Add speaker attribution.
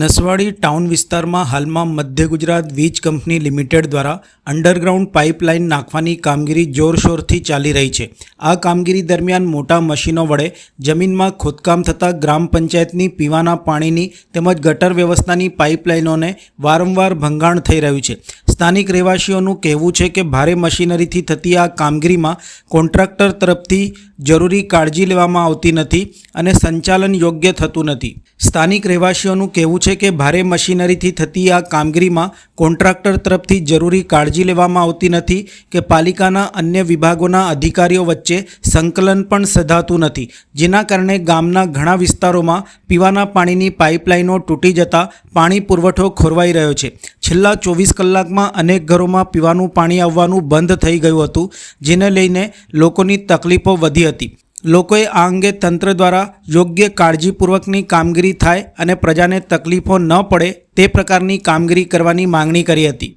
Speaker 1: Naswadi town વિસ્તારમાં હાલમાં મધ્ય ગુજરાત વીજ કંપની લિમિટેડ દ્વારા અંડરગ્રાઉન્ડ પાઇપલાઇન નાખવાની કામગીરી જોરશોરથી ચાલી રહી છે. આ કામગીરી દરમિયાન મોટા મશીનો વડે જમીનમાં ખોદકામ થતાં ગ્રામ પંચાયતની પીવાના પાણીની તેમજ ગટર વ્યવસ્થાની પાઇપલાઇનોને વારંવાર ભંગાણ થઈ રહ્યું છે. સ્થાનિક રહેવાસીઓનું કહેવું છે કે ભારે મશીનરીથી થતી આ કામગીરીમાં કોન્ટ્રાક્ટર તરફથી જરૂરી કાળજી લેવામાં આવતી નથી અને સંચાલન યોગ્ય થતું નથી. સ્થાનિક રહેવાસીઓનું કહેવું છે કે ભારે મશીનરીથી થતી આ કામગીરીમાં કોન્ટ્રાક્ટર તરફથી જરૂરી કાળજી લેવામાં આવતી નથી કે પાલિકાના અન્ય વિભાગોના અધિકારીઓ વચ્ચે સંકલન પણ સધાતું નથી, જેના કારણે ગામના ઘણા વિસ્તારોમાં પીવાના પાણીની પાઇપલાઇનો તૂટી જતા પાણી પુરવઠો ખોરવાઈ રહ્યો છે. છેલ્લા ચોવીસ કલાકમાં અનેક ઘરોમાં પીવાનું પાણી આવવાનું બંધ થઈ ગયું હતું, જેને લઈને લોકોની તકલીફો વધી હતી. લોકોએ આ અંગે તંત્ર દ્વારા યોગ્ય કાળજીપૂર્વકની કામગીરી થાય અને પ્રજાને તકલીફો ન પડે તે પ્રકારની કામગીરી કરવાની માંગણી કરી હતી.